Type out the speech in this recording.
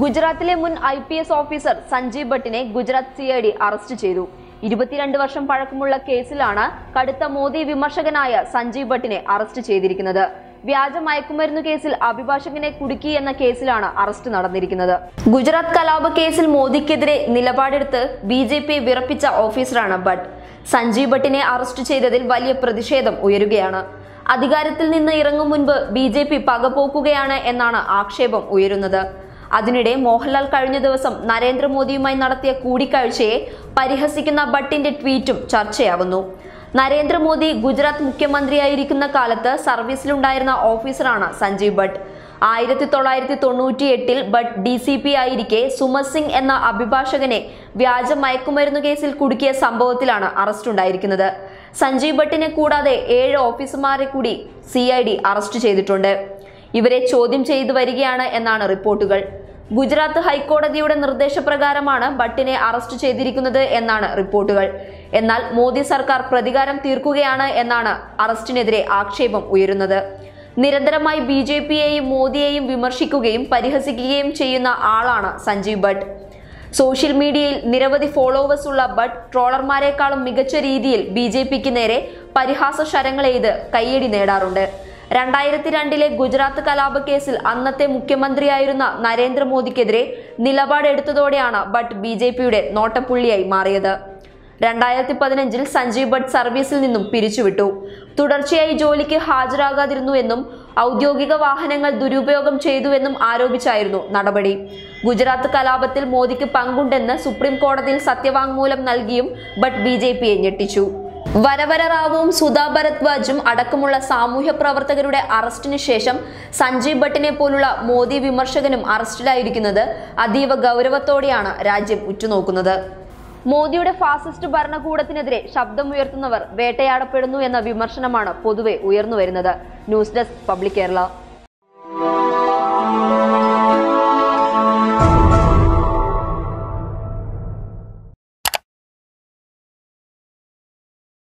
ഗുജറാത്തിലെ മുൻ I P S officer Sanjiv ഭട്ടിനെ Gujarat C I D arrest ചെയ്തു. ഇരുപത്തിരണ്ട് വർഷം പഴക്കമുള്ള കേസിലാണ് കടുത്ത മോദി വിമർശകനായ സഞ്ജീവ് ഭട്ടിനെ അറസ്റ്റ് ചെയ്തിരിക്കുന്നത്. വ്യാജ മയക്കുമരുന്ന് കേസിൽ അഭിഭാഷകനെ കുടുക്കി എന്ന കേസിലാണ് അറസ്റ്റ് നടന്നിരിക്കുന്നത്. ഗുജറാത്ത് കലാപ കേസിൽ മോദിക്കെതിരെ നിലപാടെടുത്ത് ബി ജെ പി വിറപ്പിച്ച ഓഫീസറാണ് ഭട്ട്. സഞ്ജീവ് ഭട്ടിനെ അറസ്റ്റ് ചെയ്തതിൽ വലിയ പ്രതിഷേധം ഉയരുകയാണ്. അധികാരത്തിൽ നിന്ന് ഇറങ്ങും മുൻപ് ബി ജെ പി പകപോക്കുകയാണ് എന്നാണ് ആക്ഷേപം ഉയരുന്നത്. അതിനിടെ മോഹൻലാൽ കഴിഞ്ഞ ദിവസം നരേന്ദ്രമോദിയുമായി നടത്തിയ കൂടിക്കാഴ്ചയെ പരിഹസിക്കുന്ന ഭട്ടിന്റെ ട്വീറ്റും ചർച്ചയാകുന്നു നരേന്ദ്രമോദി ഗുജറാത്ത് മുഖ്യമന്ത്രിയായിരിക്കുന്ന കാലത്ത് സർവീസിലുണ്ടായിരുന്ന ഓഫീസറാണ് സഞ്ജീവ് ഭട്ട്. ആയിരത്തി തൊള്ളായിരത്തി തൊണ്ണൂറ്റി എട്ടിൽ ഭട്ട് ഡി സി പി ആയിരിക്കെ സുമത് സിംഗ് എന്ന അഭിഭാഷകനെ വ്യാജ മയക്കുമരുന്ന് കേസിൽ കുടുക്കിയ സംഭവത്തിലാണ് അറസ്റ്റ് ഉണ്ടായിരിക്കുന്നത്. സഞ്ജീവ് ഭട്ടിനെ കൂടാതെ ഏഴ് ഓഫീസർമാരെ കൂടി സി അറസ്റ്റ് ചെയ്തിട്ടുണ്ട്. ഇവരെ ചോദ്യം ചെയ്തു വരികയാണ് എന്നാണ് റിപ്പോർട്ടുകൾ. ഗുജറാത്ത് ഹൈക്കോടതിയുടെ നിർദ്ദേശപ്രകാരമാണ് ഭട്ടിനെ അറസ്റ്റ് ചെയ്തിരിക്കുന്നത് എന്നാണ് റിപ്പോർട്ടുകൾ. എന്നാൽ മോദി സർക്കാർ പ്രതികാരം തീർക്കുകയാണ് എന്നാണ് അറസ്റ്റിനെതിരെ ആക്ഷേപം ഉയരുന്നത്. നിരന്തരമായി ബി ജെ പിയെയും മോദിയെയും വിമർശിക്കുകയും പരിഹസിക്കുകയും ചെയ്യുന്ന ആളാണ് സഞ്ജീവ് ഭട്ട്. സോഷ്യൽ മീഡിയയിൽ നിരവധി ഫോളോവേഴ്സ് ഉള്ള ഭട്ട് ട്രോളർമാരെക്കാളും മികച്ച രീതിയിൽ ബി നേരെ പരിഹാസ ശരങ്ങളെയ്ത് കയ്യടി നേടാറുണ്ട്. രണ്ടായിരത്തി രണ്ടിലെ ഗുജറാത്ത് കലാപ കേസിൽ അന്നത്തെ മുഖ്യമന്ത്രിയായിരുന്ന നരേന്ദ്രമോദിക്കെതിരെ നിലപാടെടുത്തതോടെയാണ് ഭട്ട് ബി ജെ പിയുടെ നോട്ടപ്പുള്ളിയായി മാറിയത്. രണ്ടായിരത്തി പതിനഞ്ചിൽ സഞ്ജീവ് ഭട്ട് സർവീസിൽ നിന്നും പിരിച്ചുവിട്ടു. തുടർച്ചയായി ജോലിക്ക് ഹാജരാകാതിരുന്നുവെന്നും ഔദ്യോഗിക വാഹനങ്ങൾ ദുരുപയോഗം ചെയ്തുവെന്നും ആരോപിച്ചായിരുന്നു നടപടി. ഗുജറാത്ത് കലാപത്തിൽ മോദിക്ക് പങ്കുണ്ടെന്ന് സുപ്രീം കോടതിയിൽ സത്യവാങ്മൂലം നൽകിയും ഭട്ട് ബി ഞെട്ടിച്ചു. വരവര റാവുവും സുധാ ഭരദ്വാജും അടക്കമുള്ള സാമൂഹ്യ പ്രവർത്തകരുടെ അറസ്റ്റിന് ശേഷം സഞ്ജീവ് ഭട്ടിനെ പോലുള്ള മോദി വിമർശകനും അറസ്റ്റിലായിരിക്കുന്നത് അതീവ ഗൗരവത്തോടെയാണ് രാജ്യം ഉറ്റുനോക്കുന്നത്. മോദിയുടെ ഫാസിസ്റ്റ് ഭരണകൂടത്തിനെതിരെ ശബ്ദമുയർത്തുന്നവർ വേട്ടയാടപ്പെടുന്നു എന്ന വിമർശനമാണ് പൊതുവെ ഉയർന്നുവരുന്നത്. News desk public Kerala.